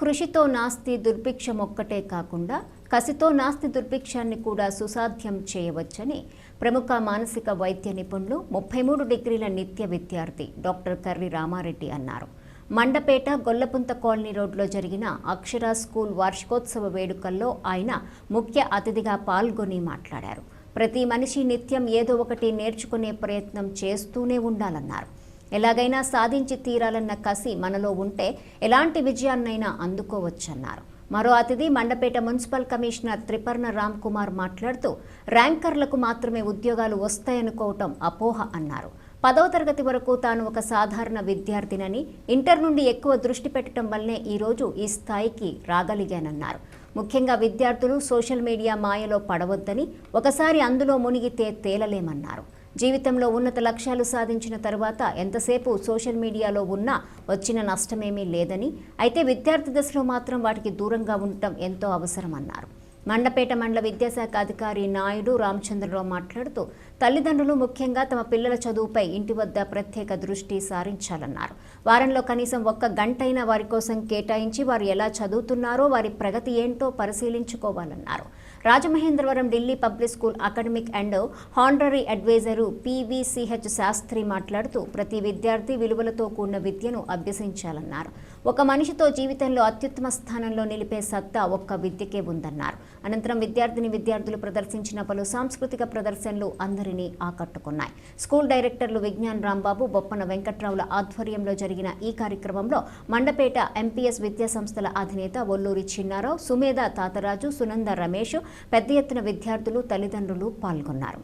కృషితో నాస్తి దుర్భిక్షం ఒక్కటే కాకుండా కసితో నాస్తి దుర్భిక్షాన్ని కూడా సుసాధ్యం చేయవచ్చని ప్రముఖ మానసిక వైద్య నిపుణులు ముప్పై మూడు డిగ్రీల నిత్య విద్యార్థి డాక్టర్ కర్రి రామారెడ్డి అన్నారు. మండపేట గొల్లపుంత కాలనీ రోడ్లో జరిగిన అక్షర స్కూల్ వార్షికోత్సవ వేడుకల్లో ఆయన ముఖ్య అతిథిగా పాల్గొని మాట్లాడారు. ప్రతి మనిషి నిత్యం ఏదో ఒకటి నేర్చుకునే ప్రయత్నం చేస్తూనే ఉండాలన్నారు. ఎలాగైనా సాధించి తీరాలన్న కసి మనలో ఉంటే ఎలాంటి విజయాన్నైనా అందుకోవచ్చన్నారు. మరో అతిథి మండపేట మున్సిపల్ కమిషనర్ త్రిపర్ణ రామ్ కుమార్ మాట్లాడుతూ ర్యాంకర్లకు మాత్రమే ఉద్యోగాలు వస్తాయనుకోవటం అపోహ అన్నారు. పదవ తరగతి వరకు తాను ఒక సాధారణ విద్యార్థినని ఇంటర్ నుండి ఎక్కువ దృష్టి పెట్టడం వల్లనే ఈరోజు ఈ స్థాయికి రాగలిగానన్నారు. ముఖ్యంగా విద్యార్థులు సోషల్ మీడియా మాయలో పడవద్దని ఒకసారి అందులో మునిగితే తేలలేమన్నారు. జీవితంలో ఉన్నత లక్ష్యాలు సాధించిన తర్వాత ఎంతసేపు సోషల్ మీడియాలో ఉన్నా వచ్చిన నష్టమేమీ లేదని అయితే విద్యార్థి దశలో మాత్రం వాటికి దూరంగా ఉండటం ఎంతో అవసరమన్నారు. మండపేట మండల విద్యాశాఖ అధికారి నాయుడు రామచంద్రరావు మాట్లాడుతూ తల్లిదండ్రులు ముఖ్యంగా తమ పిల్లల చదువుపై ఇంటి వద్ద ప్రత్యేక దృష్టి సారించాలన్నారు. వారంలో కనీసం ఒక్క గంటైనా వారి కోసం కేటాయించి వారు ఎలా చదువుతున్నారో వారి ప్రగతి ఏంటో పరిశీలించుకోవాలన్నారు. Rajamahendravaram Delhi public school academic and honorary advisor P V C H Sastry మాట్లాడుతూ ప్రతి విద్యార్థి విలువలతో కూడిన విద్యను అభ్యసించాలన్నారు. ఒక మనిషితో జీవితంలో అత్యుత్తమ స్థానంలో నిలిపే సత్తా ఒక్క విద్యకే ఉందన్నారు. అనంతరం విద్యార్థిని విద్యార్థులు ప్రదర్శించిన పలు సాంస్కృతిక ప్రదర్శనలు అందరినీ ఆకట్టుకున్నాయి. స్కూల్ డైరెక్టర్లు విజ్ఞాన్ రాంబాబు బొప్పన వెంకట్రావుల ఆధ్వర్యంలో జరిగిన ఈ కార్యక్రమంలో మండపేట ఎంపీఎస్ విద్యా సంస్థల అధినేత ఒల్లూరి చిన్నారావు సుమేధ తాతరాజు సునంద రమేష్ పెద్ద ఎత్తున విద్యార్థులు తల్లిదండ్రులు పాల్గొన్నారు.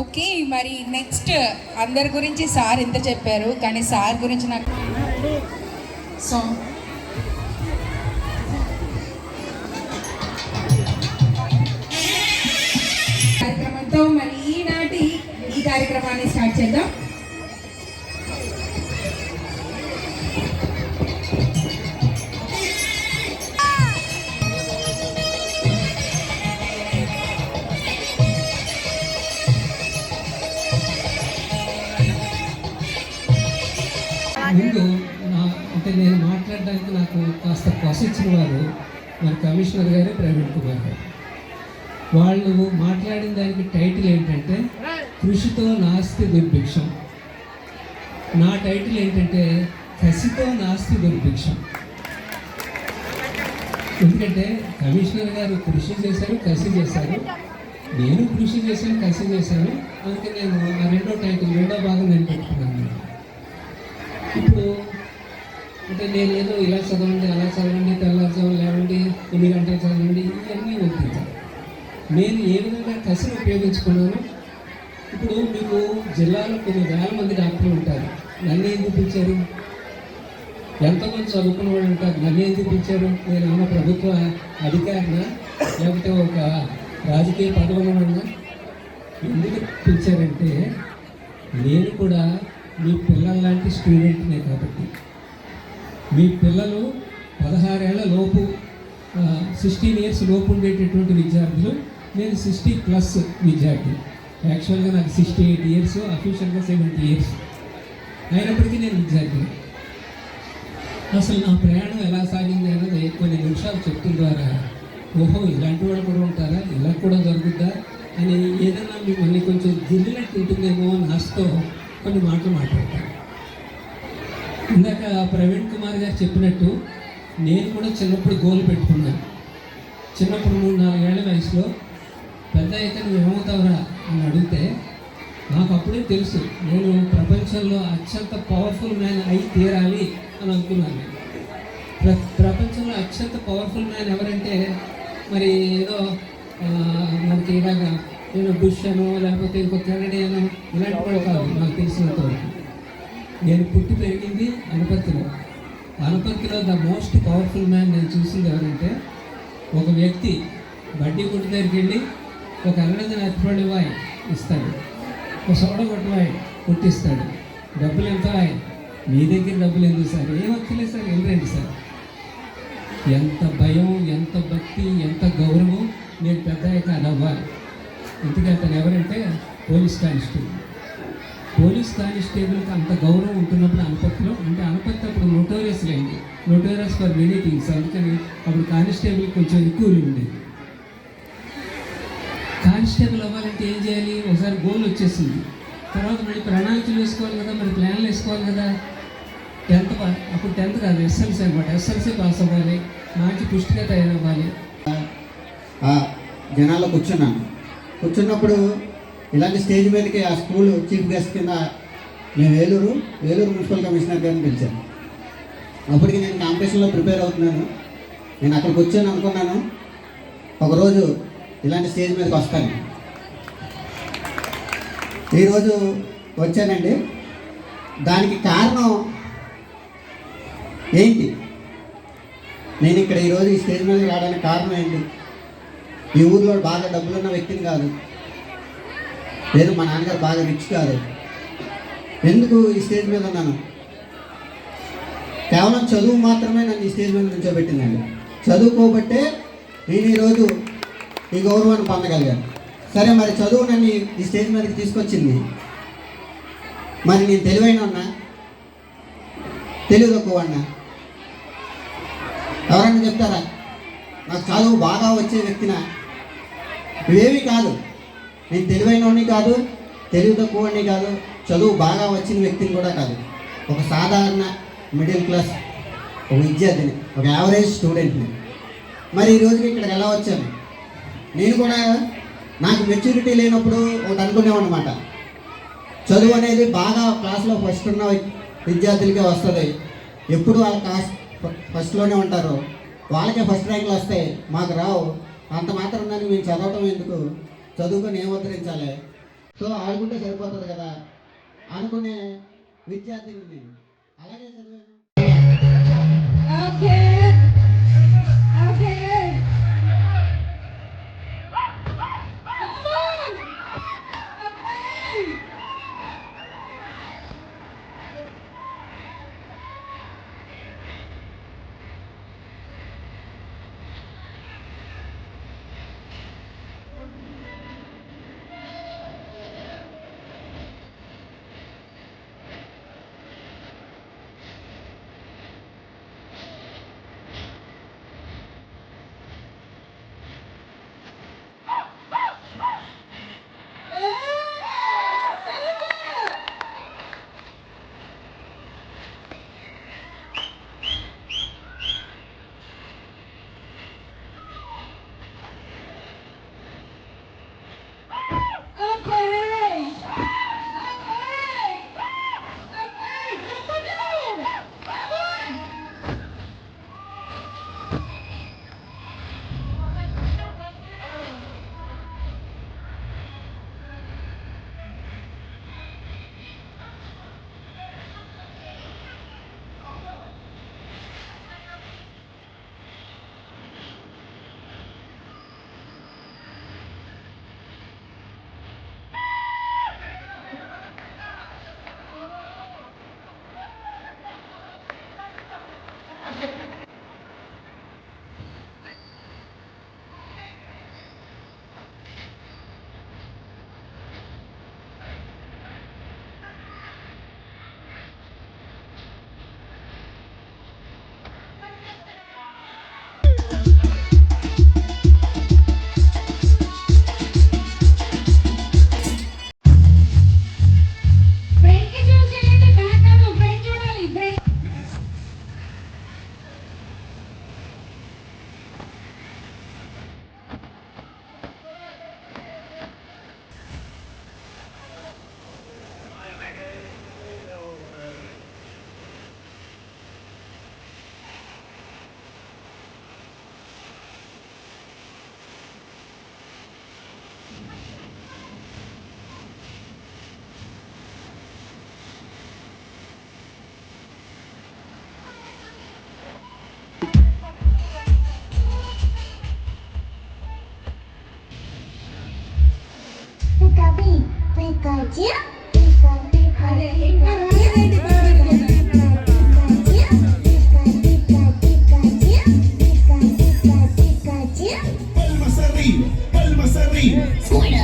ఓకే మరి నెక్స్ట్ అందరి గురించి సార్ ఎంత చెప్పారు కానీ సార్ గురించి నాకు సో కార్యక్రమంతో మరి ఈనాటి ఈ కార్యక్రమాన్ని స్టార్ట్ చేద్దాం. నా అంటే నేను మాట్లాడడానికి నాకు కాస్త పసు ఇచ్చిన వారు మన కమిషనర్ గారు ప్రవీణ్ కుమార్ గారు. వాళ్ళు మాట్లాడిన దానికి టైటిల్ ఏంటంటే కృషితో నాస్తి దుర్భిక్షం. నా టైటిల్ ఏంటంటే కసితో నాస్తి దుర్భిక్షం. ఎందుకంటే కమిషనర్ గారు కృషి చేశారు కసి చేశారు. నేను కృషి చేశాను కసి చేశాను. అందుకే నేను ఆ రెండో టైటిల్ రెండో భాగం నేను పెట్టుకున్నాను. ఇప్పుడు అంటే నేను ఏదో ఇలా చదవండి అలా చదవండి తెల్లారుజాము లేవండి ఎన్ని గంటలు చదవండి ఇవన్నీ ఒప్పించాలి. నేను ఏ విధంగా కసిని ఉపయోగించుకున్నాను ఇప్పుడు మీకు జిల్లాలో కొన్ని వేల మంది డాక్టర్లు ఉంటారు. నన్ను ఎందుకు పిలిచారు? ఎంతమంది చదువుకున్న వాళ్ళు ఉంటారు? నన్ను ఎందుకు పిలిచారు? నేను ఏమన్నా ప్రభుత్వ అధికారినా? లేకపోతే ఒక రాజకీయ పదవిలో ఉన్నా ఎందుకు పిలిచారంటే నేను కూడా మీ పిల్లల లాంటి స్టూడెంట్నే కాబట్టి. మీ పిల్లలు పదహారేళ్ళ లోపు సిక్స్టీన్ ఇయర్స్ లోపు ఉండేటటువంటి విద్యార్థులు. నేను సిక్స్టీ ప్లస్ విద్యార్థి యాక్చువల్గా నాకు సిక్స్టీ ఎయిట్ ఇయర్స్ అఫీషియల్గా సెవెంటీ ఇయర్స్ అయినప్పటికీ నేను విద్యార్థిని. అసలు నా ప్రయాణం ఎలా సాగింది అన్నది కొన్ని నిమిషాలు చెప్తున్న ద్వారా ఓహో ఇలాంటి వాళ్ళు కూడా ఉంటారా? ఇలా కూడా జరుగుద్దా? అని ఏదైనా మిమ్మల్ని కొంచెం దిల్లినట్టు ఉంటుందేమో అని ఆశతో కొన్ని మాటలు మాట్లాడతాను. ఇందాక ప్రవీణ్ కుమార్ గారు చెప్పినట్టు నేను కూడా చిన్నప్పుడు గోల్ పెట్టుకున్నాను చిన్నప్పుడు మూడు నాలుగేళ్ళ వయసులో పెద్ద అయితే నువ్వు ఏమవుతావురా? అని అడిగితే నాకు అప్పుడే తెలుసు. నేను ప్రపంచంలో అత్యంత పవర్ఫుల్ మ్యాన్ అయి తీరాలి అని అనుకున్నాను ప్ర ప్రపంచంలో అత్యంత పవర్ఫుల్ మ్యాన్ ఎవరంటే మరి ఏదో మనకి ఇలాగా నేను బుష్ అనో లేకపోతే ఇంకో కెనడీ అనో ఇలాంటి కూడా కాదు నాకు తెలిసినంత వరకు. నేను పుట్టి పెరిగింది అనపర్తిలో అనపర్తిలో ద మోస్ట్ పవర్ఫుల్ మ్యాన్ నేను చూసింది ఎవరంటే ఒక వ్యక్తి. బడ్డీ కొట్టు దగ్గరికి వెళ్ళి ఒక అరడజన అరటిపండు వాయి ఇస్తాడు. ఒక సోడ కొట్టు వాయి కొట్టిస్తాడు. డబ్బులు ఎంత వాయి మీ దగ్గర డబ్బులు ఎందుకు సార్? ఏం వస్తలేదు సార్ వెళ్ళండి సార్. ఎంత భయం ఎంత భక్తి ఎంత గౌరవం నేను పెద్ద అయ్యాక అది అవ్వాలి. ఇంతకీ అతను ఎవరంటే పోలీస్ కానిస్టేబుల్. పోలీస్ కానిస్టేబుల్కి అంత గౌరవం ఉంటున్నప్పుడు అనపత్తిలో అంటే అనపత్తి అప్పుడు నోటోరియస్ అయింది. నోటోరియస్ ఫర్ మెనీ థింగ్స్ అందుకని అప్పుడు కానిస్టేబుల్ కొంచెం ఎక్కువ ఉండేది కానిస్టేబుల్ అవ్వాలంటే ఏం చేయాలి? ఒకసారి గోల్ వచ్చేసింది. తర్వాత మళ్ళీ ప్రణాళికలు వేసుకోవాలి కదా మరి ప్లాన్లు వేసుకోవాలి కదా. టెన్త్ అప్పుడు టెన్త్ కాదు ఎస్ఎల్సీ అనమాట ఎస్ఎల్సీ పాస్ అవ్వాలి. మంచి పుష్టిగా తయారవ్వాలి. ఆ జనాల్లో కూర్చున్నాను కూర్చున్నప్పుడు ఇలాంటి స్టేజ్ మీదకి ఆ స్కూల్ చీఫ్ గెస్ట్ కింద మేము వేలూరు వేలూరు మున్సిపల్ కమిషనర్ గారిని పిలిచాను. అప్పటికి నేను కాంపిటీషన్లో ప్రిపేర్ అవుతున్నాను. నేను అక్కడికి వచ్చాను అనుకున్నాను. ఒకరోజు ఇలాంటి స్టేజ్ మీదకి వస్తాను. ఈరోజు వచ్చానండి. దానికి కారణం ఏంటి? నేను ఇక్కడ ఈరోజు ఈ స్టేజ్ మీద రావడానికి కారణం ఏంటి? ఈ ఊర్లో బాగా డబ్బులున్న వ్యక్తిని కాదు. లేదు మా నాన్నగారు బాగా రిచ్ కాదు ఎందుకు ఈ స్టేజ్ మీద ఉన్నాను? కేవలం చదువు మాత్రమే నన్ను ఈ స్టేజ్ మీద నిల్చోబెట్టిందండి. చదువుకోబట్టే నేను ఈరోజు ఈ గౌరవాన్ని పొందగలిగాను. సరే మరి చదువు నన్ను ఈ- స్టేజ్ మీదకి తీసుకొచ్చింది. మరి నేను తెలివైన ఉన్నా తెలివి తక్కువ అన్నా చెప్తారా? నాకు చదువు బాగా వచ్చే వ్యక్తిన? ఇవేమీ కాదు. నేను తెలివైనోడిని కాదు తెలివి తక్కువని కాదు చదువు బాగా వచ్చిన వ్యక్తిని కూడా కాదు. ఒక సాధారణ మిడిల్ క్లాస్ ఒక విద్యార్థిని ఒక యావరేజ్ స్టూడెంట్ని మరి ఈ రోజుకి ఇక్కడికి ఎలా వచ్చాను? నేను కూడా నాకు మెచ్యూరిటీ లేనప్పుడు ఒకటి అనుకునేవన్నమాట చదువు అనేది బాగా క్లాస్లో ఫస్ట్ ఉన్న విద్యార్థులకే వస్తుంది. ఎప్పుడు వాళ్ళ క్లాస్ ఫస్ట్లోనే ఉంటారు. వాళ్ళకే ఫస్ట్ ర్యాంకులు వస్తాయి. మాకు రావు. అంత మాత్రం దాన్ని మేము చదవటం ఎందుకు? చదువుకొని ఏం ఉద్ధరించాలి? సో ఆడుకుంటే సరిపోతుంది కదా? అనుకునే విద్యార్థిని నేను. అలాగే చదివాను. すごい。